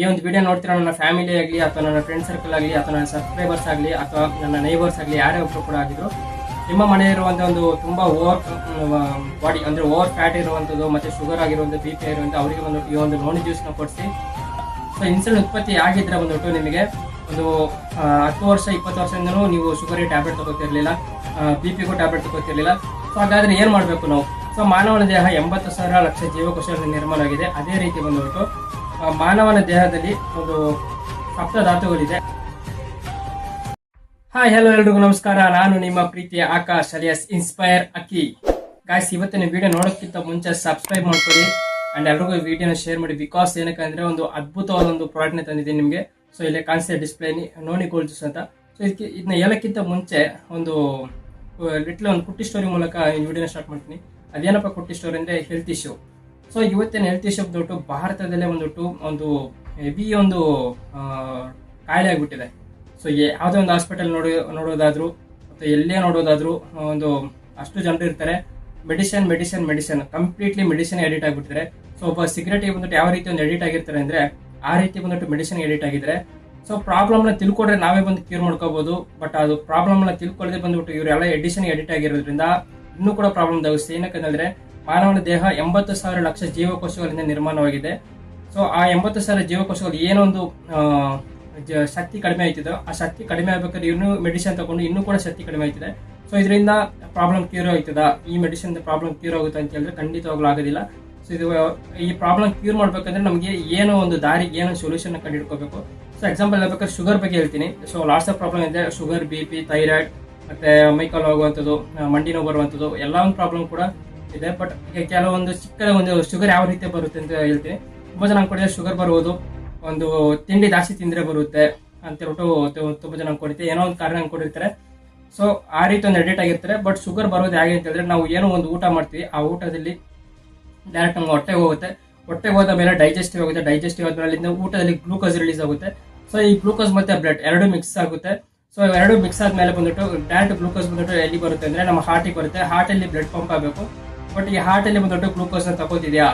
ಈ ಒಂದು ವಿಡಿಯೋ ನೋಡ್ತಿರೋ ನನ್ನ ಫ್ಯಾಮಿಲಿ ಆಗಲಿ ಅಥವಾ ನನ್ನ ಫ್ರೆಂಡ್ ಸರ್ಕಲ್ ಆಗಲಿ ಅಥವಾ ನನ್ನ ಸಬ್ಸ್ಕ್ರೈಬರ್ಸ್ ಆಗಲಿ ಅಥವಾ ನನ್ನ ನೈಬರ್ಸ್ ಆಗಲಿ ಯಾರೇ ಒಬ್ಬರು ಕೂಡ ಆಗಿದ್ರು, ನಿಮ್ಮ ಮನೆ ಇರುವಂಥ ಒಂದು ತುಂಬ ಓವರ್ ಬಾಡಿ ಅಂದರೆ ಓವರ್ ಫ್ಯಾಟ್ ಇರುವಂಥದ್ದು ಮತ್ತು ಶುಗರ್ ಆಗಿರುವಂಥ ಬಿ ಪಿ ಇರುವಂಥ ಅವರಿಗೆ ಒಂದು ಈ ಒಂದು ನೋಣಿ ಜ್ಯೂಸ್ನ ಕೊಡಿಸಿ. ಸೊ ಇನ್ಸುಲಿನ್ ಉತ್ಪತ್ತಿ ಆಗಿದ್ರೆ ಬಂದ್ಬಿಟ್ಟು ನಿಮಗೆ ಒಂದು ಹತ್ತು ವರ್ಷ, ಇಪ್ಪತ್ತು ವರ್ಷದಿಂದಲೂ ನೀವು ಶುಗರಿಗೆ ಟ್ಯಾಬ್ಲೆಟ್ ತಗೋತಿರ್ಲಿಲ್ಲ ಬಿ ಪಿಗೂ ಟ್ಯಾಬ್ಲೆಟ್ ತಗೋತಿರ್ಲಿಲ್ಲ. ಸೊ ಹಾಗಾದರೆ ಏನು ಮಾಡಬೇಕು ನಾವು? ಸೊ ಮಾನವನ ದೇಹ ಎಂಬತ್ತು ಸಾವಿರ ಲಕ್ಷ ಜೀವಕೋಶಗಳ ನಿರ್ಮಾಣವಾಗಿದೆ ಅದೇ ರೀತಿ ಬಂದ್ಬಿಟ್ಟು ಮಾನವನ ದೇಹದಲ್ಲಿ ಒಂದು ಸಪ್ತ ಧಾತುಗಳಿದೆ. ಹಾಯ್ ಹಲೋ ಎಲ್ರಿಗೂ ನಮಸ್ಕಾರ. ನಾನು ನಿಮ್ಮ ಪ್ರೀತಿಯ Akash alias inspire Akki. Guys ಇವತ್ತಿನ ವಿಡಿಯೋ ನೋಡೋಕ್ಕಿಂತ ಮುಂಚೆ ಸಬ್ಸ್ಕ್ರೈಬ್ ಮಾಡ್ಕೊಳ್ಳಿ. ಅಂಡ್ ಎಲ್ರಿಗೂ ವಿಡಿಯೋನ ಶೇರ್ ಮಾಡಿ. ಬಿಕಾಸ್ ಏನಕ್ಕೆ ಒಂದು ಅದ್ಭುತವಾದ ಒಂದು ಪ್ರಾಡಕ್ಟ್ನ ತಂದಿದ್ದೀನಿ ನಿಮಗೆ. ಸೊ ಇಲ್ಲಿ ಕಾಣಿಸ್ತಾ ಡಿಸ್ಪ್ಲೇ ನೋನಿ ಗೋಲ್ಡ್ ಅಂತ. ಸೊ ಇದಕ್ಕೆ ಇದನ್ನ ಹೇಳಕ್ಕಿಂತ ಮುಂಚೆ ಒಂದು ಲಿಟ್ಲ್ ಒಂದು ಕುಟ್ಟಿ ಸ್ಟೋರಿ ಮೂಲಕ ಈ ವಿಡಿಯೋನ ಸ್ಟಾರ್ಟ್ ಮಾಡ್ತೀನಿ. ಅದೇನಪ್ಪ ಕುಟ್ಟಿ ಸ್ಟೋರಿ ಅಂದರೆ ಹೆಲ್ತ್ ಇಶ್ಯೂ ಸೊ ಇವತ್ತಿನ ಹೆಲ್ತ್ ಇಶ್ಯೂ ಬಂದ್ಬಿಟ್ಟು ಭಾರತದಲ್ಲೇ ಬಂದ್ಬಿಟ್ಟು ಒಂದು ಹೆವಿ ಒಂದು ಕಾಯಿಲೆ ಆಗಿಬಿಟ್ಟಿದೆ. ಸೊ ಯಾವುದೇ ಒಂದು ಹಾಸ್ಪಿಟಲ್ ನೋಡಿ, ನೋಡೋದಾದ್ರು ಅಥವಾ ಎಲ್ಲೇ ನೋಡೋದಾದ್ರು, ಒಂದು ಅಷ್ಟು ಜನರು ಇರ್ತಾರೆ. Medicine medicine medicine completely medicine edit ಆಗಿಬಿಟ್ಟಿದ್ದಾರೆ. ಸೊ ಒಬ್ಬ ಸಿಗರೇಟಿಗೆ ಬಂದ್ಬಿಟ್ಟು ಯಾವ ರೀತಿ ಒಂದು ಎಡಿಟ್ ಆಗಿರ್ತಾರೆ ಅಂದ್ರೆ ಆ ರೀತಿ ಬಂದ್ಬಿಟ್ಟು ಮೆಡಿಸಿನ್ ಎಡಿಟ್ ಆಗಿದ್ರೆ ಸೊ ಪ್ರಾಬ್ಲಮ್ನ ತಿಳ್ಕೊಂಡ್ರೆ ನಾವೇ ಬಂದು ಕ್ಯೂರ್ ಮಾಡ್ಕೋಬಹುದು ಬಟ್ ಅದು ಪ್ರಾಬ್ಲಮ್ನ ತಿಳ್ಕೊಳ್ಳದೆ ಬಂದ್ಬಿಟ್ಟು ಇವರೆಲ್ಲ ಎಡಿಷನ್ ಎಡಿಟ್ ಆಗಿರೋದ್ರಿಂದ ಇನ್ನೂ ಕೂಡ ಪ್ರಾಬ್ಲಮ್ ಆಗುತ್ತೆ ಏನಕ್ಕಂದ್ರೆ ಮಾನವನ ದೇಹ ಎಂಬತ್ತು ಸಾವಿರ ಲಕ್ಷ ಜೀವಕೋಶಗಳಿಂದ ನಿರ್ಮಾಣವಾಗಿದೆ. ಸೊ ಆ ಎಂಬತ್ತು ಸಾವಿರ ಜೀವಕೋಶಗಳು ಏನೊಂದು ಶಕ್ತಿ ಕಡಿಮೆ ಆಯ್ತಿದೋ, ಆ ಶಕ್ತಿ ಕಡಿಮೆ ಆಗ್ಬೇಕಾದ್ರೆ ಇನ್ನೂ ಮೆಡಿಸಿನ್ ತಗೊಂಡು ಇನ್ನೂ ಕೂಡ ಶಕ್ತಿ ಕಡಿಮೆ ಆಯ್ತಿದೆ. ಸೊ ಇದರಿಂದ ಪ್ರಾಬ್ಲಮ್ ಕ್ಯೂರ್ ಆಯ್ತದ? ಈ ಮೆಡಿಸಿನ್ ಪ್ರಾಬ್ಲಮ್ ಕ್ಯೂರ್ ಆಗುತ್ತೆ ಅಂತ ಹೇಳಿದ್ರೆ ಖಂಡಿತವಾಗ್ಲೂ ಆಗೋದಿಲ್ಲ. ಸೊ ಇದು, ಈ ಪ್ರಾಬ್ಲಮ್ ಕ್ಯೂರ್ ಮಾಡ್ಬೇಕಂದ್ರೆ ನಮಗೆ ಏನೋ ಒಂದು ದಾರಿ ಏನೋ ಸೊಲ್ಯೂಷನ್ ಕಂಡುಹಿಡ್ಕೋಬೇಕು ಸೊ ಎಕ್ಸಾಂಪಲ್ ಹೇಳ್ಬೇಕಾದ್ರೆ ಶುಗರ್ ಬಗ್ಗೆ ಹೇಳ್ತೀನಿ. ಸೊ ಲಾಸ್ಟ್ ಆಫ್ ಪ್ರಾಬ್ಲಮ್ ಇದೆ. ಶುಗರ್ ಬಿ ಪಿ ಥೈರಾಯ್ಡ್ ಮತ್ತೆ ಮೈಕಲ್ ಹೋಗುವಂಥದ್ದು ಮಂಡಿ ನೋವು ಬರುವಂಥದ್ದು, ಎಲ್ಲ ಒಂದು ಪ್ರಾಬ್ಲಮ್ ಕೂಡ ಇದೆ ಬಟ್ ಕೆಲವೊಂದು ಚಿಕ್ಕ ಒಂದು ಶುಗರ್ ಯಾವ ರೀತಿ ಬರುತ್ತೆ ಅಂತ ಹೇಳ್ತೀನಿ. ತುಂಬ ಜನ ಅನ್ಕೊಂಡಿದೆ ಶುಗರ್ ಬರುವುದು ಒಂದು ತಿಂಡಿ ಜಾಸ್ತಿ ತಿಂದ್ರೆ ಬರುತ್ತೆ ಅಂತ ಹೇಳ್ಬಿಟ್ಟು ತುಂಬಾ ಜನ ಅನ್ಕೊಂಡಿರ್ತಾರೆ ಏನೋ ಒಂದು ಕಾರಣ ಅನ್ಕೊಂಡಿರ್ತಾರೆ ಸೊ ಆ ರೀತಿ ಒಂದು ಎಡಿಟ್ ಆಗಿರ್ತಾರೆ ಬಟ್ ಶುಗರ್ ಬರೋದು ಹೇಗೆ ಅಂತ ಹೇಳಿದ್ರೆ ನಾವು ಏನೋ ಒಂದು ಊಟ ಮಾಡ್ತೀವಿ, ಆ ಊಟದಲ್ಲಿ ಡೈರೆಕ್ಟ್ ನಮ್ಗೆ ಹೊಟ್ಟೆಗೆ ಹೋಗುತ್ತೆ. ಹೊಟ್ಟೆಗೆ ಹೋದ ಮೇಲೆ ಡೈಜೆಸ್ಟಿವ್ ಆಗುತ್ತೆ. ಡೈಜೆಸ್ಟಿವ್ ಆದ್ಮೇಲೆ ಮೇಲೆ ಊಟದಲ್ಲಿ ಗ್ಲೂಕೋಸ್ ರಿಲೀಸ್ ಆಗುತ್ತೆ. ಸೊ ಈ ಗ್ಲೂಕೋಸ್ ಮತ್ತೆ ಬ್ಲಡ್ ಎರಡು ಮಿಕ್ಸ್ ಆಗುತ್ತೆ. ಸೊ ಎರಡು ಮಿಕ್ಸ್ ಆದ್ಮೇಲೆ ಬಂದ್ಬಿಟ್ಟು ಡೈರೆಕ್ಟ್ ಗ್ಲೂಕೋಸ್ ಬಂದ್ಬಿಟ್ಟು ಎಲ್ಲಿ ಬರುತ್ತೆ ಅಂದ್ರೆ ನಮ್ಮ ಹಾರ್ಟಿಗೆ ಬರುತ್ತೆ. ಹಾರ್ಟ್ ಅಲ್ಲಿ ಬ್ಲಡ್ ಪಂಪ್ ಆಗಬೇಕು. ಬಟ್ ಈ ಹಾರ್ಟ್ ಅಲ್ಲಿ ದೊಡ್ಡ ಗ್ಲೂಕೋಸ್ ತಗೋತಿದ್ಯಾ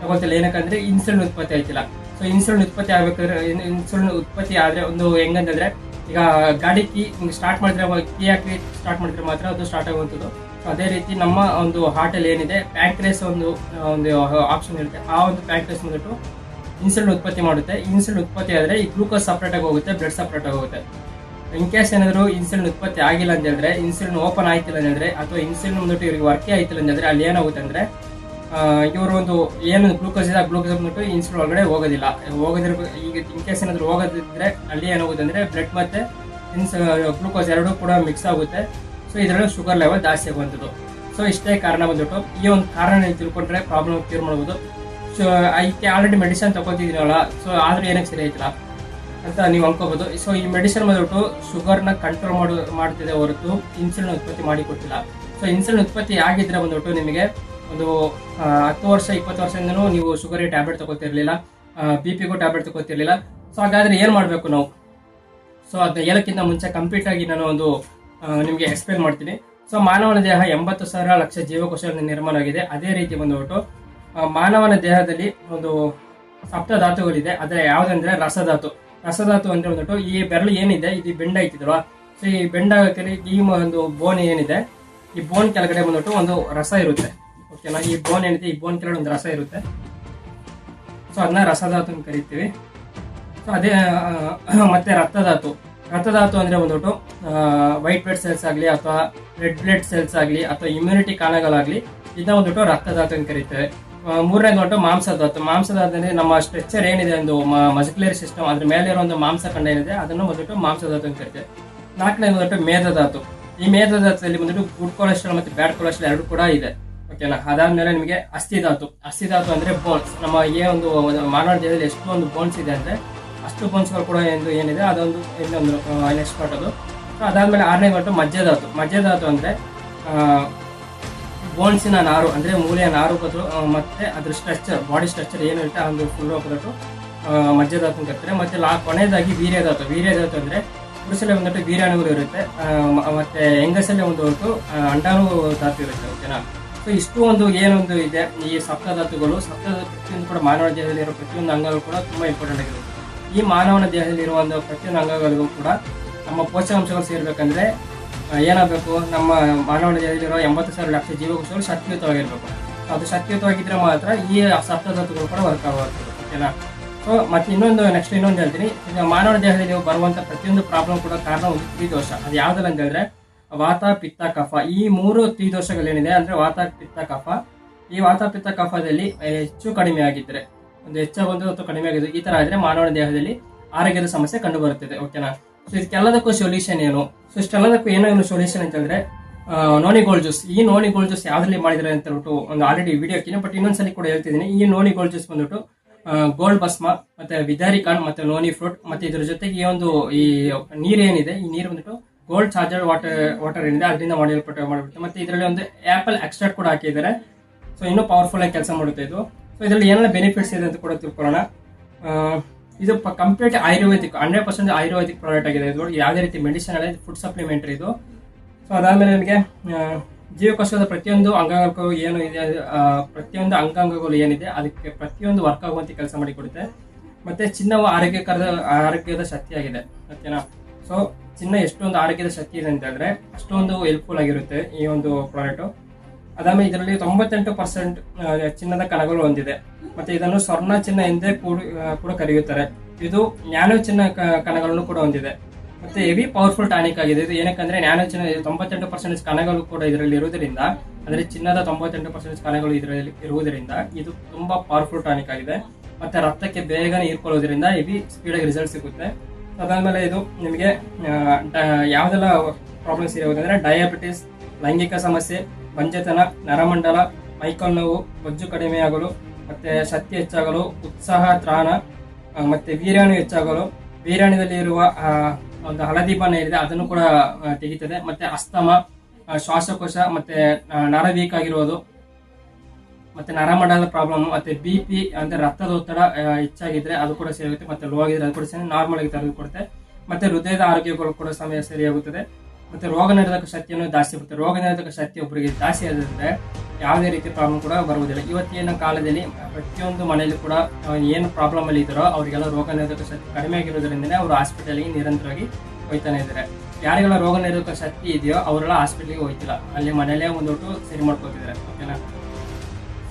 ತಗೋತಿಲ್ಲ ಏನಕ್ಕಂದ್ರೆ ಇನ್ಸುಲಿನ್ ಉತ್ಪತ್ತಿ ಆಯ್ತಿಲ್ಲ. ಸೊ ಇನ್ಸುಲಿನ್ ಉತ್ಪತ್ತಿ ಆಗ್ಬೇಕಾದ್ರೆ ಇನ್ಸುಲಿನ್ ಉತ್ಪತ್ತಿ ಆದ್ರೆ ಒಂದು ಹೆಂಗಂತಂದ್ರೆ, ಈಗ ಗಾಡಿ ಕೀ ಸ್ಟಾರ್ಟ್ ಮಾಡಿದ್ರೆ ಕೀ ಹಾಕಿ ಸ್ಟಾರ್ಟ್ ಮಾಡಿದ್ರೆ ಮಾತ್ರ ಅದು ಸ್ಟಾರ್ಟ್ ಆಗುವಂಥದ್ದು. ಅದೇ ರೀತಿ ನಮ್ಮ ಒಂದು ಹಾರ್ಟ್ ಅಲ್ಲಿ ಏನಿದೆ ಪ್ಯಾಂಕ್ರೇಸ್ ಒಂದು ಒಂದು ಆಪ್ಷನ್ ಇರುತ್ತೆ. ಆ ಒಂದು ಪ್ಯಾಂಕ್ರೇಸ್ ಬಂದ್ಬಿಟ್ಟು ಇನ್ಸುಲಿನ್ ಉತ್ಪತ್ತಿ ಮಾಡುತ್ತೆ. ಇನ್ಸುಲಿನ್ ಉತ್ಪತ್ತಿ ಆದರೆ ಈ ಗ್ಲೂಕೋಸ್ ಸಪ್ರೇಟ್ ಆಗಿ ಹೋಗುತ್ತೆ ಬ್ಲಡ್ ಸಪ್ರೇಟ್ ಆಗಿ ಹೋಗುತ್ತೆ. ಇನ್ ಕೇಸ್ ಏನಾದ್ರು ಇನ್ಸುಲಿನ್ ಉತ್ಪತ್ತಿ ಆಗಿಲ್ಲ ಅಂತ ಹೇಳಿದ್ರೆ ಇನ್ಸುಲಿನ್ ಓಪನ್ ಆಯ್ತಿಲ್ಲ ಅಂದ್ರೆ ಅಥವಾ ಇನ್ಸುಲಿನ್ ಬಂದ್ಬಿಟ್ಟು ಇವ್ರಿಗೆ ವರ್ಕೇ ಆಯ್ತಿಲ್ಲ ಅಂತಂದ್ರೆ ಅಲ್ಲಿ ಏನಾಗುತ್ತೆ ಅಂದ್ರೆ ಇವರು ಒಂದು ಏನು ಗ್ಲೂಕೋಸ್ ಇದೆ ಗ್ಲೂಕೋಸ್ ಬಂದ್ಬಿಟ್ಟು ಇನ್ಸುಲಿನ್ ಒಳಗಡೆ ಹೋಗೋದಿಲ್ಲ. ಹೋಗೋದ್ರ, ಈಗ ಇನ್ ಕೇಸ್ ಏನಾದ್ರು ಹೋಗೋದಿದ್ರೆ ಅಲ್ಲಿ ಏನಾಗುತ್ತೆ ಅಂದ್ರೆ ಬ್ಲಡ್ ಮತ್ತೆ ಇನ್ಸ್ ಗ್ಲೂಕೋಸ್ ಎರಡೂ ಕೂಡ ಮಿಕ್ಸ್ ಆಗುತ್ತೆ. ಸೊ ಇದರಲ್ಲೂ ಶುಗರ್ ಲೆವೆಲ್ ಜಾಸ್ತಿ ಆಗುವಂಥದ್ದು. ಸೊ ಇಷ್ಟೇ ಕಾರಣ ಬಂದ್ಬಿಟ್ಟು, ಈ ಒಂದು ಕಾರಣ ತಿಳ್ಕೊಂಡ್ರೆ ಪ್ರಾಬ್ಲಮ್ ಕ್ಯೂರ್ ಮಾಡ್ಬೋದು. ಸೊ ಐಕೆ ಆಲ್ರೆಡಿ ಮೆಡಿಸನ್ ತಗೋತಿದ್ದೀನಲ್ಲ ಸೊ ಆದರೂ ಏನಕ್ಕೆ ಸರಿ ಆಯ್ತಿಲ್ಲ? ಅಂತ ನೀವು ಅನ್ಕೋಬಹುದು ಸೊ ಈ ಮೆಡಿಸಿನ್ ಬಂದ್ಬಿಟ್ಟು ಶುಗರ್ನ ಕಂಟ್ರೋಲ್ ಮಾಡು, ಮಾಡ್ತಿದೆ ಹೊರತು ಇನ್ಸುಲಿನ್ ಉತ್ಪತ್ತಿ ಮಾಡಿ ಕೊಟ್ಟಿಲ್ಲ. ಸೊ ಇನ್ಸುಲಿನ್ ಉತ್ಪತ್ತಿ ಆಗಿದ್ರೆ ಬಂದ್ಬಿಟ್ಟು ನಿಮಗೆ ಒಂದು ಹತ್ತು ವರ್ಷ, ಇಪ್ಪತ್ತು ವರ್ಷದಿಂದನೂ ನೀವು ಶುಗರ್ಗೆ ಟ್ಯಾಬ್ಲೆಟ್ ತಗೋತಿರ್ಲಿಲ್ಲ. ಬಿ ಪಿಗೂ ಟ್ಯಾಬ್ಲೆಟ್ ತಗೋತಿರ್ಲಿಲ್ಲ. ಸೊ ಹಾಗಾದ್ರೆ ಏನು ಮಾಡಬೇಕು ನಾವು? ಸೊ ಅದನ್ನ ಹೇಳಕ್ಕಿಂತ ಮುಂಚೆ ಕಂಪ್ಲೀಟ್ ಆಗಿ ನಾನು ಒಂದು ನಿಮಗೆ ಎಕ್ಸ್ಪ್ಲೇನ್ ಮಾಡ್ತೀನಿ. ಸೊ ಮಾನವನ ದೇಹ ಎಂಬತ್ತು ಸಾವಿರ ಲಕ್ಷ ಜೀವಕೋಶಗಳ ನಿರ್ಮಾಣ ಆಗಿದೆ. ಅದೇ ರೀತಿ ಬಂದ್ಬಿಟ್ಟು ಮಾನವನ ದೇಹದಲ್ಲಿ ಒಂದು ಸಪ್ತಧಾತುಗಳಿದೆ. ಅದ್ರ ಯಾವ್ದಂದ್ರೆ ರಸಧಾತು. ರಸಧಾತು ಅಂದ್ರೆ ಬಂದ್ಬಿಟ್ಟು ಈ ಬೆರಳು ಏನಿದೆ ಇದು ಬೆಂಡ್ ಆಯ್ತಿದ್ರು ಸೊ ಈ ಬೆಂಡ್ ಕೆಳಗೆ ಈ ಒಂದು ಬೋನ್ ಏನಿದೆ ಈ ಬೋನ್ ಕೆಳಗಡೆ ಬಂದ್ಬಿಟ್ಟು ಒಂದು ರಸ ಇರುತ್ತೆ. ಓಕೆನಾ ಈ ಬೋನ್ ಏನಿದೆ ಈ ಬೋನ್ ಕೆಳಗಡೆ ಒಂದು ರಸ ಇರುತ್ತೆ. ಸೊ ಅದನ್ನ ರಸಧಾತು ಅಂತ ಕರಿತೀವಿ. ಸೊ ಅದೇ ಮತ್ತೆ ರಕ್ತಧಾತು ರಕ್ತಧಾತು ಅಂದ್ರೆ ಬಂದ್ಬಿಟ್ಟು ವೈಟ್ ಬ್ಲಡ್ ಸೆಲ್ಸ್ ಆಗಲಿ ಅಥವಾ ರೆಡ್ ಬ್ಲಡ್ ಸೆಲ್ಸ್ ಆಗಲಿ ಅಥವಾ ಇಮ್ಯುನಿಟಿ ಕಾರಣಗಳಾಗಲಿ ಇದನ್ನ ಬಂದ್ಬಿಟ್ಟು ರಕ್ತಧಾತು ಅಂತ ಕರೀತೇವೆ. ಆ, ಮಾಂಸದ ಮಾಂಸಧಾತು ಮಾಂಸದ ಅಂದ್ರೆ ನಮ್ಮ ಸ್ಟ್ರಕ್ಚರ್ ಏನಿದೆ, ಒಂದು ಮಸ್ಕ್ಯುಲರ್ ಸಿಸ್ಟಮ್ ಅದ್ರ ಮೇಲೆ ಇರೋ ಒಂದು ಮಾಂಸ ಕಂಡ ಏನಿದೆ, ಅದನ್ನು ಬಂದ್ಬಿಟ್ಟು ಮಾಂಸಧಾತು ಅಂತ ಕರಿತೇವೆ. ನಾಲ್ಕನೇ ಬಂದ್ಬಿಟ್ಟು ಮೇಧದಾತು ಈ ಮೇಧದಾತದಲ್ಲಿ ಬಂದ್ಬಿಟ್ಟು ಗುಡ್ ಕೊಲೆಸ್ಟ್ರಾಲ್ ಮತ್ತೆ ಬ್ಯಾಡ್ ಕೊಲೆಸ್ಟ್ರಾಲ್ ಎರಡು ಕೂಡ ಇದೆ. ಓಕೆನಾ ಅದಾದ್ಮೇಲೆ ನಿಮಗೆ ಅಸ್ಥಿಧಾತು ಅಸ್ಥಿಧಾತು ಅಂದ್ರೆ ಬೋನ್ಸ್ ನಮ್ಮ ಏ ಒಂದು ಮಾನವ ದೇಹದಲ್ಲಿ ಎಷ್ಟು ಒಂದು ಬೋನ್ಸ್ ಇದೆ ಅಂದ್ರೆ ಅಷ್ಟು ಬೋನ್ಸ್ಗಳು ಕೂಡ ಒಂದು ಏನಿದೆ, ಅದೊಂದು ಇನ್ನೊಂದು ನೆಕ್ಸ್ಟ್ ಅದು. ಅದಾದ್ಮೇಲೆ ಆರನೇ ಬಂದ್ಬಿಟ್ಟು ಮಜ್ಜಧಾತು ಮಜ್ಜಧಾತು ಅಂದ್ರೆ ಬೋನ್ಸಿನ ನಾರು ಅಂದರೆ ಮೂಳೆಯ ನಾರು ಬದಲು ಮತ್ತು ಅದ್ರ ಸ್ಟ್ರಕ್ಚರ್ ಬಾಡಿ ಸ್ಟ್ರಕ್ಚರ್ ಏನು ಇರುತ್ತೆ ಒಂದು ಫುಲ್ ಬಂದ್ಬಿಟ್ಟು ಆ, ಮಜ್ಜಧಾತು ಅಂತ ಮತ್ತೆ ಲಾ ಕೊನೆಯದಾಗಿ ವೀರ್ಯದಾತು ವೀರ್ಯದಾತು ಅಂದರೆ ಪುರುಷರಲ್ಲಿ ಬಂದ್ಬಿಟ್ಟು ವೀರ್ಯಾಣುಗಳು ಇರುತ್ತೆ. ಮತ್ತು ಹೆಂಗಸಲ್ಲಿ ಒಂದು ಹೊರತು ಅಂಡಾಣು ಧಾತು ಇರುತ್ತೆ ಓಕೆನಾ? ಸೊ ಇಷ್ಟು ಒಂದು ಏನೊಂದು ಇದೆ ಈ ಸಪ್ತಧಾತುಗಳು ಸಪ್ತಧಾತು ಪ್ರತಿಯೊಂದು ಕೂಡ ಮಾನವ ದೇಹದಲ್ಲಿರೋ ಪ್ರತಿಯೊಂದು ಅಂಗಗಳು ಕೂಡ ತುಂಬ ಇಂಪಾರ್ಟೆಂಟ್ ಆಗಿರುತ್ತೆ. ಈ ಮಾನವನ ದೇಹದಲ್ಲಿರುವ ಒಂದು ಪ್ರತಿಯೊಂದು ಅಂಗಗಳಿಗೂ ಕೂಡ ನಮ್ಮ ಪೋಷಕಾಂಶಗಳು ಸೇರ್ಬೇಕಂದ್ರೆ ಏನಾಗಬೇಕು? ನಮ್ಮ ಮಾನವನ ದೇಹದಲ್ಲಿರೋ ಎಂಬತ್ತು ಸಾವಿರ ಲಕ್ಷ ಜೀವಕೋಶಗಳು ಶಕ್ತಿಯುತವಾಗಿರಬೇಕು. ಅದು ಶಕ್ತಿಯುತವಾಗಿದ್ದರೆ ಮಾತ್ರ ಈ ಸಪ್ತಧಾತುಗಳು ಕೂಡ ವರ್ಕ್ ಆಗುತ್ತೆ ಓಕೆನಾ ಸೊ ಮತ್ತು ಇನ್ನೊಂದು ನೆಕ್ಸ್ಟ್ ಇನ್ನೊಂದು ಹೇಳ್ತೀನಿ. ಈಗ ಮಾನವ ದೇಹದಲ್ಲಿ ಬರುವಂಥ ಪ್ರತಿಯೊಂದು ಪ್ರಾಬ್ಲಮ್ ಕೂಡ ಕಾರಣ ಒಂದು ತ್ರಿದೋಷ ಅದು ಯಾವುದಲ್ಲ ಅಂತ ಹೇಳಿದ್ರೆ, ವಾತ, ಪಿತ್ತ, ಕಫ. ಈ ಮೂರು ತ್ರಿದೋಷಗಳೇನಿದೆ ಅಂದರೆ ವಾತ, ಪಿತ್ತ, ಕಫ. ಈ ವಾತ, ಪಿತ್ತ, ಕಫದಲ್ಲಿ ಹೆಚ್ಚು ಕಡಿಮೆ ಆಗಿದ್ದರೆ ಒಂದು ಹೆಚ್ಚಾಗೊಂದು ಅಥವಾ ಕಡಿಮೆ ಆಗಿದ್ದು ಈ ಥರ ಆದರೆ ಮಾನವನ ದೇಹದಲ್ಲಿ ಆರೋಗ್ಯದ ಸಮಸ್ಯೆ ಕಂಡುಬರುತ್ತದೆ ಓಕೆನಾ ಸೊ ಇದಕ್ಕೆಲ್ಲದಕ್ಕೂ ಸೊಲ್ಯೂಷನ್ ಏನು? ಸೊ ಇಷ್ಟೆಲ್ಲದಕ್ಕೂ ಏನೋ ಒಂದು ಸೊಲ್ಯೂಷನ್ ಅಂತಂದ್ರೆ ಹೇಳಿದ್ರೆ ಆ, ನೋನಿ ಗೋಲ್ಡ್ ಜ್ಯೂಸ್ ಈ ನೋನಿ ಗೋಲ್ಡ್ ಜ್ಯೂಸ್ ಯಾವ್ದ್ರಲ್ಲಿ ಮಾಡಿದ್ರೆ ಅಂತ ಹೇಳ್ಬಿಟ್ಟು ಒಂದು ಆಲ್ರೆಡಿ ವಿಡಿಯೋ ಹಾಕಿನಿ ಬಟ್ ಇನ್ನೊಂದ್ಸಲಿ ಕೂಡ ಹೇಳ್ತಿದ್ದೀನಿ. ಈ ನೋನಿ ಗೋಲ್ಡ್ ಜ್ಯೂಸ್ ಬಂದ್ಬಿಟ್ಟು ಗೋಲ್ಡ್ ಭಸ್ಮ ಮತ್ತೆ ವಿದಾರಿ ಕಾಣ್ ಮತ್ತೆ ನೋನಿ ಫ್ರೂಟ್ ಮತ್ತೆ ಇದ್ರ ಜೊತೆಗೆ ಈ ಒಂದು ಈ ನೀರ್ ಏನಿದೆ ಈ ನೀರು ಬಂದ್ಬಿಟ್ಟು ಗೋಲ್ಡ್ ಚಾರ್ಜರ್ ವಾಟರ್ ವಾಟರ್ ಏನಿದೆ ಅದರಿಂದ ಮಾಡಲ್ಪಟ್ಟ ಮಾಡಿಬಿಟ್ಟು ಮತ್ತೆ ಇದರಲ್ಲಿ ಒಂದು ಆಪಲ್ ಎಕ್ಸ್ಟ್ರಾಕ್ಟ್ ಕೂಡ ಹಾಕಿದ್ದಾರೆ. ಸೊ ಇನ್ನೂ ಪವರ್ಫುಲ್ ಆಗಿ ಕೆಲಸ ಮಾಡುತ್ತೆ ಇದು. ಸೊ ಇದರಲ್ಲಿ ಏನೆಲ್ಲ ಬೆನಿಫಿಟ್ಸ್ ಇದೆ ಅಂತ ಕೂಡ ತಿಳ್ಕೊಳ್ಳೋಣ. ಇದು complete Ayurvedic hundred percent Ayurvedic product ಆಗಿದೆ. ಇದು ಯಾವುದೇ ರೀತಿ ಮೆಡಿಸಿನ್ ಅಲ್ಲ ಫುಡ್ ಸಪ್ಲಿಮೆಂಟರಿ ಇದು. ಸೊ ಅದಾದಮೇಲೆ ನನಗೆ ಜೀವಕೋಶದ ಪ್ರತಿಯೊಂದು ಅಂಗಾಂಗಕ್ಕೂ ಏನು ಇದೆ ಪ್ರತಿಯೊಂದು ಅಂಗಾಂಗಗಳು ಏನಿದೆ, ಅದಕ್ಕೆ ಪ್ರತಿಯೊಂದು ವರ್ಕ್ ಆಗುವಂತೆ ಕೆಲಸ ಮಾಡಿಕೊಡುತ್ತೆ. ಮತ್ತೆ ಚಿನ್ನವು ಆರೋಗ್ಯಕರದ, ಆರೋಗ್ಯದ ಶಕ್ತಿಯಾಗಿದೆ. ಓಕೆನಾ ಸೊ ಚಿನ್ನ ಎಷ್ಟೊಂದು ಆರೋಗ್ಯದ ಶಕ್ತಿ ಇದೆ ಅಂತ ಹೇಳಿದ್ರೆ, ಅಷ್ಟೊಂದು ಹೆಲ್ಪ್ಫುಲ್ ಆಗಿರುತ್ತೆ ಈ ಒಂದು ಪ್ರಾಡಕ್ಟ್ ಅದಾದ್ಮೇಲೆ ಇದರಲ್ಲಿ ತೊಂಬತ್ತೆಂಟು ಪರ್ಸೆಂಟ್ ಚಿನ್ನದ ಕಣಗಳು ಹೊಂದಿದೆ. ಮತ್ತೆ ಇದನ್ನು ಸ್ವರ್ಣ ಚಿನ್ನ ಎಂದೇ ಕೂಡ ಕರೆಯುತ್ತಾರೆ. ಇದು ನ್ಯಾನೋ ಚಿನ್ನ ಕಣಗಳನ್ನು ಕೂಡ ಹೊಂದಿದೆ. ಮತ್ತೆ ಹೆವಿ ಪವರ್ಫುಲ್ ಟಾನಿಕ್ ಆಗಿದೆ. ಇದು ಏನಕ್ಕಂದ್ರೆ ನ್ಯಾನೋ ಚಿನ್ನ ತೊಂಬತ್ತೆಂಟು ಪರ್ಸೆಂಟ್ ಕಣಗಳು ಕೂಡ ಇದರಲ್ಲಿ ಇರುವುದರಿಂದ, ಅಂದ್ರೆ ಚಿನ್ನದ ತೊಂಬತ್ತೆಂಟು ಪರ್ಸೆಂಟ್ ಕಣಗಳು ಇದರಲ್ಲಿ ಇರುವುದರಿಂದ ಇದು ತುಂಬಾ ಪವರ್ಫುಲ್ ಟಾನಿಕ್ ಆಗಿದೆ. ಮತ್ತೆ ರಕ್ತಕ್ಕೆ ಬೇಗನೆ ಹೀರ್ಕೊಳ್ಳೋದ್ರಿಂದ ಹೆವಿ ಸ್ಪೀಡಾಗಿ ರಿಸಲ್ಟ್ ಸಿಗುತ್ತೆ. ಅದಾದ್ಮೇಲೆ ಇದು ನಿಮಗೆ ಯಾವ್ದೆಲ್ಲ ಪ್ರಾಬ್ಲಮ್ಸ್ ಇರುವುದಂದ್ರೆ ಡಯಾಬಿಟಿಸ್, ಲೈಂಗಿಕ ಸಮಸ್ಯೆ ಬಂಜೆತನ ನರಮಂಡಲ ಮೈಕಲ್ ನೋವು ಬೊಜ್ಜು ಕಡಿಮೆಯಾಗಲು, ಮತ್ತೆ ಶಕ್ತಿ ಹೆಚ್ಚಾಗಲು, ಉತ್ಸಾಹ, ತ್ರಾಣ ಮತ್ತೆ ವೀರ್ಯಾಣು ಹೆಚ್ಚಾಗಲು ವೀರ್ಯಾಣುದಲ್ಲಿ ಇರುವ ಒಂದು ಹಳದಿ ಬಣ್ಣ ಏನಿದೆ ಅದನ್ನು ಕೂಡ ತೆಗಿತದೆ. ಮತ್ತೆ ಅಸ್ತಮ ಶ್ವಾಸಕೋಶ, ಮತ್ತೆ ನರ ವೀಕ್ ಮತ್ತೆ ನರಮಂಡಲದ ಪ್ರಾಬ್ಲಮ್ ಮತ್ತೆ ಬಿ ಪಿ ಅಂದರೆ ರಕ್ತದ ಒತ್ತಡ ಹೆಚ್ಚಾಗಿದ್ರೆ ಅದು ಕೂಡ ಸೇರುತ್ತೆ ಮತ್ತೆ ಲೋ ಆಗಿದ್ರೆ ಅದು ಕೂಡ ನಾರ್ಮಲ್ ಆಗಿ ತೆಗೆದುಕೊಡುತ್ತೆ ಮತ್ತೆ ಹೃದಯದ ಆರೋಗ್ಯಗಳು ಕೂಡ ಸಮಯ ಸರಿಯಾಗುತ್ತದೆ. ಮತ್ತೆ ರೋಗ ನಿರೋಧಕ ಶಕ್ತಿಯನ್ನು ಜಾಸ್ತಿ ಬರುತ್ತೆ. ರೋಗ ನಿರೋಧಕ ಶಕ್ತಿ ಒಬ್ಬರಿಗೆ ಜಾಸ್ತಿ ಆದ್ರೆ ಯಾವುದೇ ರೀತಿ ಪ್ರಾಬ್ಲಮ್ ಕೂಡ ಬರುವುದಿಲ್ಲ. ಇವತ್ತಿನ ಕಾಲದಲ್ಲಿ ಪ್ರತಿಯೊಂದು ಮನೆಯಲ್ಲಿ ಕೂಡ ಏನು ಪ್ರಾಬ್ಲಮ್ ಅಲ್ಲಿ ಇದ್ದಾರೋ ಅವರಿಗೆಲ್ಲ ರೋಗ ನಿರೋಧಕ ಶಕ್ತಿ ಕಡಿಮೆ ಆಗಿರೋದ್ರಿಂದನೇ ಅವರು ಹಾಸ್ಪಿಟಲ್ಗೆ ನಿರಂತರವಾಗಿ ಹೋಗ್ತಾನೆ ಇದ್ದಾರೆ. ಯಾರಿಗೆಲ್ಲ ರೋಗ ನಿರೋಧಕ ಶಕ್ತಿ ಇದೆಯೋ ಅವರೆಲ್ಲ ಹಾಸ್ಪಿಟಲ್ಗೆ ಹೋಯ್ತಿಲ್ಲ. ಅಲ್ಲಿ ಮನೆಯಲ್ಲೇ ಒಂದೊಟ್ಟು ಸರಿ ಮಾಡ್ಕೋತಿದ್ದಾರೆ. ಓಕೆನಾ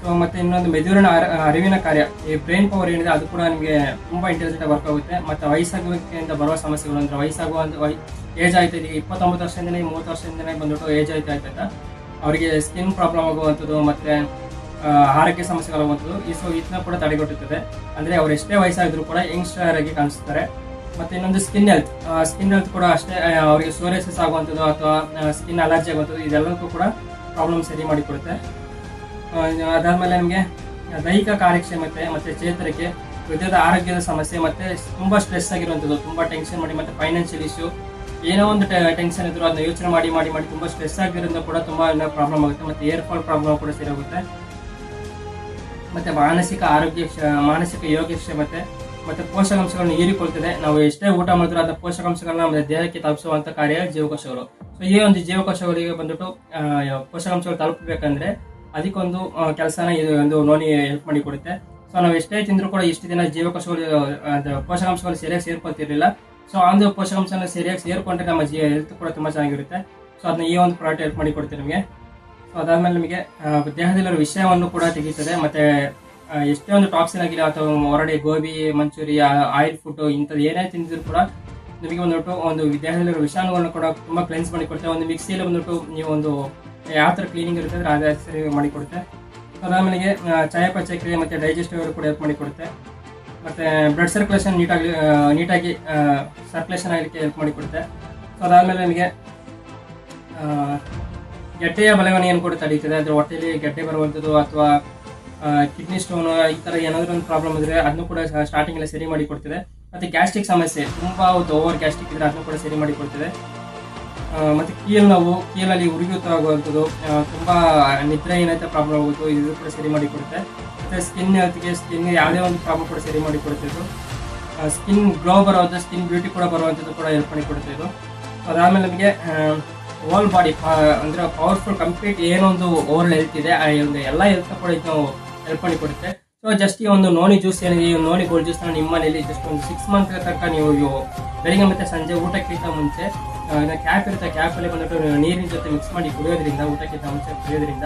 ಸೊ ಮತ್ತೆ ಇನ್ನೊಂದು ಮೆದುಳಿನ ಅರ- ಅರಿವಿನ ಕಾರ್ಯ, ಈ ಬ್ರೈನ್ ಪವರ್ ಏನಿದೆ, ಅದು ಕೂಡ ನಿಮಗೆ ತುಂಬಾ ಇಂಟೆಲಿಜೆಂಟ್ ವರ್ಕ್ ಆಗುತ್ತೆ. ಮತ್ತೆ ವಯಸ್ಸಾಗುವಿಕೆಯಿಂದ ಬರುವ ಸಮಸ್ಯೆಗಳು ಅಂದ್ರೆ ವಯಸ್ಸಾಗುವ ಏಜ್ ಆಯ್ತಾ ಈಗ ಇಪ್ಪತ್ತೊಂಬತ್ತು ವರ್ಷದಿಂದನೇ, ಮೂವತ್ತು ವರ್ಷದಿಂದನೇ ಬಂದ್ಬಿಟ್ಟು ಏಜ್ ಆಯ್ತಾ ಆಯ್ತಾ? ಅವರಿಗೆ ಸ್ಕಿನ್ ಪ್ರಾಬ್ಲಮ್ ಆಗುವಂಥದ್ದು, ಮತ್ತೆ ಆರೋಗ್ಯ ಸಮಸ್ಯೆಗಳಾಗುವಂಥದ್ದು ಈ ಸೊ ಇದನ್ನ ಕೂಡ ತಡೆಗಟ್ಟುತ್ತದೆ. ಅಂದ್ರೆ ಅವ್ರು ಎಷ್ಟೇ ವಯಸ್ಸಾಗಿದ್ರು ಕೂಡ ಯಂಗ್ಸ್ಟರ್ ಆಗಿ ಕಾಣಿಸ್ತಾರೆ. ಮತ್ತೆ ಇನ್ನೊಂದು ಸ್ಕಿನ್ ಹೆಲ್ತ್ ಸ್ಕಿನ್ ಹೆಲ್ತ್ ಕೂಡ ಅಷ್ಟೇ ಅವರಿಗೆ ಸೋರೆಸಸ್ ಆಗುವಂಥದ್ದು ಅಥವಾ ಸ್ಕಿನ್ ಅಲರ್ಜಿ ಆಗುವಂಥದ್ದು ಇದೆಲ್ಲದಕ್ಕೂ ಕೂಡ ಪ್ರಾಬ್ಲಮ್ ಸರಿ ಮಾಡಿಕೊಡುತ್ತೆ. ಅದಾದ್ಮೇಲೆ ನಮ್ಗೆ ದೈಹಿಕ ಕಾರ್ಯಕ್ಷಮತೆ ಮತ್ತೆ ಚೇತರಿಕೆ, ಹೃದಯದ ಆರೋಗ್ಯದ ಸಮಸ್ಯೆ, ಮತ್ತೆ ತುಂಬಾ ಸ್ಟ್ರೆಸ್ ಆಗಿರುವಂಥದ್ದು, ತುಂಬಾ ಟೆನ್ಷನ್ ಮಾಡಿ, ಮತ್ತೆ ಫೈನಾನ್ಷಿಯಲ್ ಇಶ್ಯೂ ಏನೋ ಒಂದು ಟೆನ್ಷನ್ ಇದ್ರು ಅದನ್ನ ಯೋಚನೆ ಮಾಡಿ ಮಾಡಿ ಮಾಡಿ ತುಂಬಾ ಸ್ಟ್ರೆಸ್ ಆಗಿರೋದ್ರಿಂದ ಕೂಡ ತುಂಬಾ ಪ್ರಾಬ್ಲಮ್ ಆಗುತ್ತೆ, ಮತ್ತೆ ಏರ್ ಪ್ರಾಬ್ಲಮ್ ಕೂಡ ಸೇರಾಗುತ್ತೆ ಮತ್ತೆ ಮಾನಸಿಕ ಆರೋಗ್ಯ, ಮಾನಸಿಕ ಯೋಗಕ್ಷೇಮತೆ ಮತ್ತೆ ಪೋಷಕಾಂಶಗಳನ್ನು ಹೀರಿಕೊಳ್ತದೆ. ನಾವು ಎಷ್ಟೇ ಊಟ ಮಾಡಿದ್ರು ಅದ ಪೋಷಕಾಂಶಗಳನ್ನ ನಮ್ಮ ದೇಹಕ್ಕೆ ತಲುಪಿಸುವಂತ ಕಾರ್ಯ ಜೀವಕೋಶಗಳು. ಸೊ ಈ ಒಂದು ಜೀವಕೋಶಗಳಿಗೆ ಬಂದ್ಬಿಟ್ಟು ಪೋಷಕಾಂಶಗಳು ತಲುಪಬೇಕಂದ್ರೆ ಅದಕ್ಕೊಂದು ಕೆಲಸನ ಇದು ಒಂದು ನೋನಿ ಹೆಲ್ಪ್ ಮಾಡಿ ಕೊಡುತ್ತೆ. ಸೊ ನಾವು ಎಷ್ಟೇ ತಿಂದರೂ ಕೂಡ ಇಷ್ಟು ದಿನ ಜೀವಕೋಶಗಳು ಪೋಷಕಾಂಶಗಳು ಸರಿಯಾಗಿ ಸೇರ್ಕೊತಿರಲಿಲ್ಲ ಸೊ ಆ ಒಂದು ಪೋಷಕಾಂಶನ ಸರಿಯಾಗಿ ಸೇರ್ಕೊಂಡ್ರೆ ನಮ್ಮ ಜೀವ ಹೆಲ್ತ್ ಕೂಡ ತುಂಬ ಚೆನ್ನಾಗಿರುತ್ತೆ. ಸೊ ಅದನ್ನ ಈ ಒಂದು ಪ್ರಾಡಕ್ಟ್ ಹೆಲ್ಪ್ ಮಾಡಿ ಕೊಡ್ತೀವಿ ನಿಮಗೆ. ಸೊ ಅದಾದಮೇಲೆ ನಿಮಗೆ ದೇಹದಲ್ಲಿರೋ ವಿಷಯವನ್ನು ಕೂಡ ತೆಗೀತದೆ. ಮತ್ತೆ ಎಷ್ಟೇ ಒಂದು ಟಾಕ್ಸಿನ್ ಆಗಿಲ್ಲ, ಅಥವಾ ಹೊರಡೆ ಗೋಬಿ, ಮಂಚೂರಿ ಆಯಿಲ್ ಫುಡ್ ಇಂಥದ್ದು ಏನೇ ತಿಂದಿದ್ರು ಕೂಡ ನಿಮಗೆ ಒಂದು ಒಂದು ದೇಹದಲ್ಲಿರೋ ವಿಷಾಣುಗಳನ್ನ ಕೂಡ ತುಂಬ ಕ್ಲೆನ್ಸ್ ಮಾಡಿ ಕೊಡ್ತೇವೆ. ಒಂದು ಮಿಕ್ಸಿಯಲ್ಲಿ ಬಂದ್ಬಿಟ್ಟು ನೀವು ಒಂದು ಯಾವ ಥರ ಕ್ಲೀನಿಂಗ್ ಇರುತ್ತೆ ಅಂದರೆ ಅದೇ ಸರಿ ಮಾಡಿಕೊಡುತ್ತೆ. ಅದಾದಮೇಲೆ ಅದಾದ್ಮೇಲೆ ಚಯಾಪಚಯ ಕ್ರಿಯೆ ಮತ್ತು ಡೈಜೆಸ್ಟಿವ್ ಕೂಡ ಹೆಲ್ಪ್ ಮಾಡಿ ಕೊಡುತ್ತೆ ಮತ್ತೆ ಬ್ಲಡ್ ಸರ್ಕ್ಯುಲೇಷನ್ ನೀಟಾಗಿ ನೀಟಾಗಿ ಸರ್ಕ್ಯುಲೇಷನ್ ಆಗಲಿಕ್ಕೆ ಹೆಲ್ಪ್ ಮಾಡಿಕೊಡುತ್ತೆ. ಸೊ ಅದಾದ್ಮೇಲೆ ನಿಮಗೆ ಗೆಡ್ಡೆಯ ಬಲವಣೆಯನ್ನು ಕೂಡ ತಡೀತದೆ. ಅದರ ಹೊಟ್ಟೆಯಲ್ಲಿ ಗೆಡ್ಡೆ ಬರುವಂಥದ್ದು ಅಥವಾ ಕಿಡ್ನಿ ಸ್ಟೋನು ಈ ಥರ ಏನಾದರೂ ಒಂದು ಪ್ರಾಬ್ಲಮ್ ಇದ್ದರೆ ಅದನ್ನು ಕೂಡ ಸ್ಟಾರ್ಟಿಂಗ್ ಎಲ್ಲ ಸರಿ ಮಾಡಿ ಕೊಡ್ತಿದೆ ಮತ್ತೆ ಗ್ಯಾಸ್ಟ್ರಿಕ್ ಸಮಸ್ಯೆ ತುಂಬ ಒಂದು ಓವರ್ ಗ್ಯಾಸ್ಟ್ರಿಕ್ ಇದ್ದರೆ ಅದನ್ನು ಕೂಡ ಸರಿ ಮಾಡಿ ಕೊಡ್ತಿದೆ ಆ, ಮತ್ತೆ ಕೀಲ್ ನೋವು ಕೀಲಲ್ಲಿ ಉರಿಯೂತ ಆಗುವಂಥದ್ದು ತುಂಬ ನಿದ್ರೆ ಏನೈತೆ ಪ್ರಾಬ್ಲಮ್ ಆಗುತ್ತೋ ಇದು ಕೂಡ ಸರಿ ಮಾಡಿ ಕೊಡುತ್ತೆ. ಮತ್ತೆ ಸ್ಕಿನ್ ಹೆಲ್ತ್ಗೆ ಸ್ಕಿನ್ ಯಾವುದೇ ಒಂದು ಪ್ರಾಬ್ಲಮ್ ಕೂಡ ಸರಿ ಮಾಡಿ ಕೊಡುತ್ತೆ ಇದು. ಸ್ಕಿನ್ ಗ್ಲೋ ಬರೋದು ಸ್ಕಿನ್ ಬ್ಯೂಟಿ ಕೂಡ ಬರುವಂಥದ್ದು ಕೂಡ ಹೆಲ್ಪ್ ಮಾಡಿ ಕೊಡುತ್ತೆ ಇದು. ಅದಾದಮೇಲೆ ನಮಗೆ ಓಲ್ ಬಾಡಿ ಅಂದರೆ ಪವರ್ಫುಲ್ ಕಂಪ್ಲೀಟ್ ಏನೊಂದು ಓವರ್ ಹೆಲ್ತ್ ಇದೆ. ಆ ಒಂದು ಎಲ್ಲ ಹೆಲ್ತ್ ಕೂಡ ಇದು ಹೆಲ್ಪ್ ಮಾಡಿ ಕೊಡುತ್ತೆ. ಸೊ ಜಸ್ಟ್ ಈ ಒಂದು ನೋನಿ ಜ್ಯೂಸ್ ಏನಿದೆ, ಈ ನೋನಿ ಗೋಲ್ಡ್ ಜ್ಯೂಸ್ ನಿಮ್ಮ ಮನೇಲಿ ಜಸ್ಟ್ ಒಂದು ಸಿಕ್ಸ್ ಮಂತ್ ತನಕ ನೀವು ಬೆಳಿಗ್ಗೆ ಮತ್ತೆ ಸಂಜೆ ಊಟಕ್ಕಿಂತ ಮುಂಚೆ ಕ್ಯಾಪ್ ಇರುತ್ತೆ. ಕ್ಯಾಪಲ್ಲಿ ಬಂದ್ಬಿಟ್ಟು ನೀವು ನೀರಿನ ಜೊತೆ ಮಿಕ್ಸ್ ಮಾಡಿ ಕುಡಿಯೋದ್ರಿಂದ, ಊಟಕ್ಕಿಂತ ಮುಂಚೆ ಕುಡಿಯೋದ್ರಿಂದ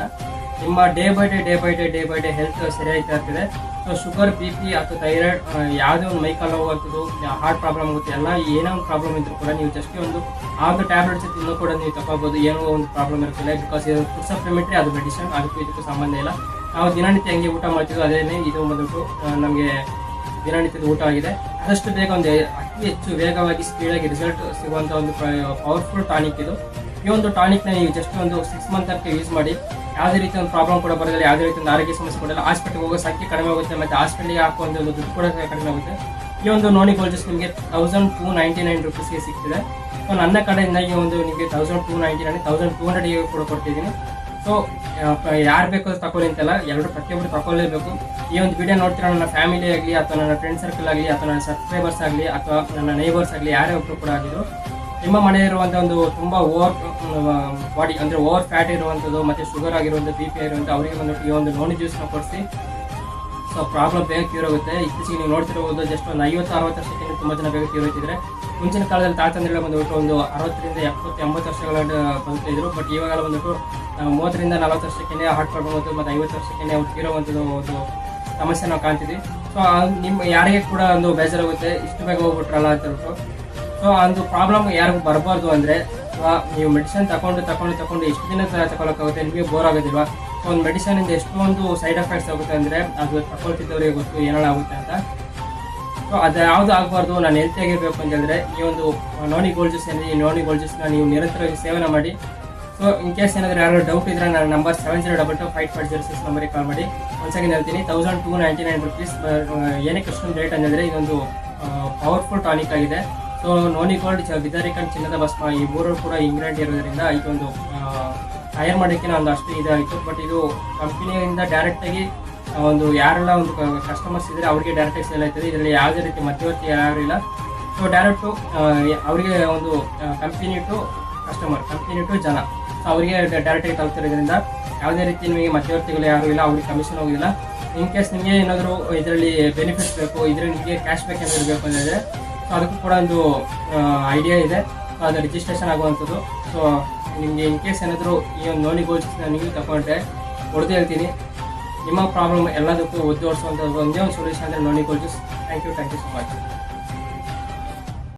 ನಿಮ್ಮ day by day day by day day by day health ಸರಿಯಾಗ್ತಾ ಇರ್ತದೆ. ಸೊ ಶುಗರ್ ಬಿ ಪಿ ಅಥವಾ ಥೈರಾಯ್ಡ್ ಯಾವುದೇ ಒಂದು ಮೈಕಲ್ ಹೋಗುವಂಥದ್ದು ಹಾರ್ಟ್ ಪ್ರಾಬ್ಲಮ್ ಆಗುತ್ತೆ, ಎಲ್ಲ ಏನೋ ಒಂದು ಪ್ರಾಬ್ಲಮ್ ಇದ್ರೂ ಕೂಡ ನೀವು ಜಸ್ಟ್ ಒಂದು, ಆ ಒಂದು ಟ್ಯಾಬ್ಲೆಟ್ಸ್ ತಿನ್ನೋ ಕೂಡ ನೀವು ತಗೋಬೋದು, ಏನೋ ಒಂದು ಪ್ರಾಬ್ಲಮ್ ಇರುತ್ತಿಲ್ಲ ಬಿಕಾಸ್ ಇದು ಫುಡ್ ಸಪ್ಲಿಮೆಂಟ್ರಿ ಅದು ಮೆಡಿಸನ್ ಅದಕ್ಕೂ ಇದಕ್ಕೂ ಸಂಬಂಧ ಇಲ್ಲ. ನಾವು ದಿನನಿತ್ಯ ಹೆಂಗೆ ಊಟ ಮಾಡ್ತೀವೋ, ಅದೇನೇ ಇದು ಬಂದ್ಬಿಟ್ಟು ನಮಗೆ ದಿನನಿತ್ಯದ ಊಟ ಆಗಿದೆ. ಆದಷ್ಟು ಬೇಗ ಒಂದು ಅತಿ ಹೆಚ್ಚು ವೇಗವಾಗಿ ಸ್ಪೀಡಾಗಿ ರಿಸಲ್ಟ್ ಸಿಗುವಂಥ ಒಂದು ಪವರ್ಫುಲ್ ಟಾನಿಕ್ ಇದು. ಈ ಒಂದು ಟಾನಿಕ್ನ ನೀವು ಜಸ್ಟ್ ಒಂದು ಸಿಕ್ಸ್ ಮಂತ್ ಅಂತ ಯೂಸ್ ಮಾಡಿ, ಯಾವುದೇ ರೀತಿ ಒಂದು ಪ್ರಾಬ್ಲಮ್ ಕೂಡ ಬರೋದಿಲ್ಲ, ಯಾವುದೇ ರೀತಿ ಒಂದು ಆರೋಗ್ಯ ಸಮಸ್ಯೆ ಕೊಡಲ್ಲ ಹಾಸ್ಪಿಟಲ್ಗೆ ಹೋಗೋ ಸಂಖ್ಯೆ ಕಡಿಮೆ ಆಗುತ್ತೆ ಮತ್ತೆ ಹಾಸ್ಪಿಟಲ್ಗೆ ಹಾಕುವ ಒಂದು ದುಡ್ಡು ಕೂಡ ಕಡಿಮೆ ಆಗುತ್ತೆ. ಈ ಒಂದು ನೋನಿ ಗೋಲ್ಜಸ್ ನಿಮಗೆ ತೌಸಂಡ್ ಟೂ ನೈಂಟಿ ನೈನ್ ರುಪೀಸ್ಗೆ ಸಿಗ್ತಿದೆ. ಸೊ ನನ್ನ ಕಡೆಯಿಂದ ಈ ಒಂದು ನಿಮಗೆ thousand two ninety nine thousand two ಹಂಡ್ರೆಡ್ಗೆ ಕೂಡ ಕೊಡ್ತಿದ್ದೀನಿ. ಸೊ ಯಾರು ಬೇಕು ತಗೊಳ್ಳಿ ಅಂತೆಲ್ಲ ಎಲ್ಲರೂ ಪ್ರತಿಯೊಬ್ಬರು ತಗೊಳ್ಳೇಬೇಕು ಈ ಒಂದು ವಿಡಿಯೋ ನೋಡ್ತಿರೋ ನನ್ನ ಫ್ಯಾಮಿಲಿ ಆಗಲಿ ಅಥವಾ ನನ್ನ ಫ್ರೆಂಡ್ ಸರ್ಕಲ್ ಆಗಲಿ ಅಥವಾ ನನ್ನ ಸಬ್ಸ್ಕ್ರೈಬರ್ಸ್ ಆಗಲಿ ಅಥವಾ ನನ್ನ ನೇಬರ್ಸ್ ಆಗಲಿ, ಯಾರೇ ಒಬ್ಬರು ಕೂಡ ಆಗಿದ್ರು, ನಿಮ್ಮ ಮನೆ ಇರುವಂಥ ಒಂದು ತುಂಬ ಓವರ್ ಬಾಡಿ ಅಂದರೆ ಓವರ್ ಫ್ಯಾಟ್ ಇರುವಂಥದ್ದು ಮತ್ತು ಶುಗರ್ ಆಗಿರುವಂಥ ಬಿ ಪಿ ಆಗಿರುವಂಥ ಅವರಿಗೆ ಬಂದ್ಬಿಟ್ಟು ಈ ಒಂದು ನೋಣಿ ಜ್ಯೂಸ್ನ ಕೊಡಿಸಿ. ಸೊ ಪ್ರಾಬ್ಲಮ್ ಬೇಗ ಕ್ಯೂರ್ ಆಗುತ್ತೆ. ಇತ್ತೀಚೆಗೆ ನೀವು ನೋಡ್ತಿರ್ಬೋದು ಜಸ್ಟ್ ಒಂದು ಐವತ್ತು, ಅರವತ್ತು ವರ್ಷಕ್ಕೆ ತುಂಬ ಜನ ಬೇಗ ಕ್ಯೂರ್ ಹೋಗ್ತಿದ್ರೆ ಮುಂಚಿನ ಕಾಲದಲ್ಲಿ ತಾತಂದ್ರೆಲ್ಲ ಬಂದ್ಬಿಟ್ಟು ಒಂದು ಅರವತ್ತರಿಂದ ಎಪ್ಪತ್ತು, ಎಂಬತ್ತು ವರ್ಷಗಳ ಬದುಕ್ತಿದ್ರು ಬಟ್ ಇವಾಗೆಲ್ಲ ಬಂದ್ಬಿಟ್ಟು ಮೂವತ್ತರಿಂದ ನಲವತ್ತು ವರ್ಷಕ್ಕೆ ಹಾರ್ಟ್ ಪ್ರಾಬ್ಲಮ್ ಮತ್ತು ಮತ್ತು ಐವತ್ತು ವರ್ಷಕ್ಕೆ ಅವ್ರು ತೀರೋವಂಥದ್ದು ಒಂದು ಸಮಸ್ಯೆ ನಾವು ಕಾಣ್ತಿದ್ವಿ. ಸೊ ನಿಮ್ಮ ಯಾರಿಗೆ ಕೂಡ ಒಂದು ಬೇಜಾರಾಗುತ್ತೆ, ಇಷ್ಟು ಬೇಗ ಹೋಗ್ಬಿಟ್ರಲ್ಲ ಅಂತ ಹೇಳ್ಬಿಟ್ಟು. ಸೊ ಒಂದು ಪ್ರಾಬ್ಲಮ್ ಯಾರಿಗೂ ಬರಬಾರ್ದು ಅಂದರೆ ನೀವು ಮೆಡಿಸಿನ್ ತಗೊಂಡು ತಗೊಂಡು ತಗೊಂಡು ಎಷ್ಟು ದಿನ ತಗೊಳಕ್ಕಾಗುತ್ತೆ, ನಿಮಗೆ ಬೋರ್ ಆಗೋದಿಲ್ಲ ಸೊ ಒಂದು ಮೆಡಿಸನಿಂದ ಎಷ್ಟೊಂದು ಸೈಡ್ ಎಫೆಕ್ಟ್ಸ್ ಆಗುತ್ತೆ ಅಂದರೆ, ಅದು ತಗೊಳ್ತಿದ್ದವರಿಗೆ ಗೊತ್ತು ಏನಾಗುತ್ತೆ ಅಂತ. ಅದು ಯಾವುದು ಆಗಬಾರ್ದು? ನಾನು ಹೆಲ್ತಿ ಆಗಿರ್ಬೇಕು ಅಂತ ಹೇಳಿದ್ರೆ, ಈ ಒಂದು ನೋನಿ ಗೋಲ್ಡ್ ಜ್ಯೂಸ್ ಏನಿದೆ ಈ ನೋನಿ ಗೋಲ್ಡ್ ಜ್ಯೂಸ್ನ ನೀವು ನಿರಂತರವಾಗಿ ಸೇವನೆ ಮಾಡಿ. ಸೊ ಇನ್ ಕೇಸ್ ಏನಾದರೂ ಯಾರಾದ್ರು ಡೌಟ್ ಇದ್ದರೆ ನನ್ನ number seven zero double two five five zero six ನಂಬರಿಗೆ ಕಾಲ್ ಮಾಡಿ. ಒಂದ್ಸಲ ಹೇಳ್ತೀನಿ. Thousand two ninety nine rupees ಏನಕ್ಕೆ ಅಷ್ಟೊಂದು ರೇಟ್ ಅಂತಂದರೆ ಇದೊಂದು ಪವರ್ಫುಲ್ ಟಾನಿಕ್ ಆಗಿದೆ. ಸೊ ನೋನಿ ಗೋಲ್ಡ್ ವಿದಾರಿಕನ್ ಚಿನ್ನದ ಭಸ್ಮ ಈ ಮೂರು ಕೂಡ ಇಂಗ್ಲೆಂಡ್ ಇರೋದ್ರಿಂದ ಇದೊಂದು ತಯಾರು ಮಾಡೋಕ್ಕೆ ಒಂದು ಅಷ್ಟು ಇದಾಯಿತು ಬಟ್ ಇದು ಕಂಪ್ನಿಯಿಂದ ಡೈರೆಕ್ಟಾಗಿ ಒಂದು ಯಾರೆಲ್ಲ ಒಂದು ಕಸ್ಟಮರ್ಸ್ ಇದ್ದರೆ ಅವರಿಗೆ ಡೈರೆಕ್ಟಾಗಿ ಸೇಲ್ ಆಯ್ತದೆ ಇದರಲ್ಲಿ ಯಾವುದೇ ರೀತಿ ಮಧ್ಯವರ್ತಿ ಯಾರು ಇಲ್ಲ. ಸೊ ಡೈರೆಕ್ಟು ಅವರಿಗೆ ಒಂದು company to customer company to ಜನ. ಸೊ ಅವರಿಗೆ ಡೈರೆಕ್ಟಾಗಿ ತಲುಪ್ತಿರೋದ್ರಿಂದ ಯಾವುದೇ ರೀತಿ ನಿಮಗೆ ಮಧ್ಯವರ್ತಿಗಳು ಯಾರು ಇಲ್ಲ, ಅವ್ರಿಗೆ ಕಮಿಷನ್ ಹೋಗಿಲ್ಲ ಇನ್ ಕೇಸ್ ನಿಮಗೆ ಏನಾದರೂ ಇದರಲ್ಲಿ ಬೆನಿಫಿಟ್ಸ್ ಬೇಕು, ಇದರಲ್ಲಿ ನಿಮಗೆ ಕ್ಯಾಶ್ ಬ್ಯಾಕ್ ಏನಾದರೂ ಬೇಕು ಅಂದರೆ ಸೊ ಅದಕ್ಕೂ ಕೂಡ ಒಂದು ಐಡಿಯಾ ಇದೆ. ಸೊ ಅದು ರಿಜಿಸ್ಟ್ರೇಷನ್ ಆಗುವಂಥದ್ದು. ಸೊ ನಿಮಗೆ ಇನ್ ಕೇಸ್ ಏನಾದರೂ ಈ ಒಂದು ನೋನಿ ಗೋಲ್ಸ್ನ ನೀವು ತಗೊಂಡ್ರೆ ಹೊಡೆದು ಹೇಳ್ತೀನಿ. ನಿಮ್ಮ ಪ್ರಾಬ್ಲಮ್ ಎಲ್ಲದಕ್ಕೂ ಒದ್ದು ಓಡಿಸುವಂಥದ್ದು ಒಂದೇ ಒಂದು ಸೊಲ್ಯೂಷನ್ ಅಂದರೆ noni thank you thank you so much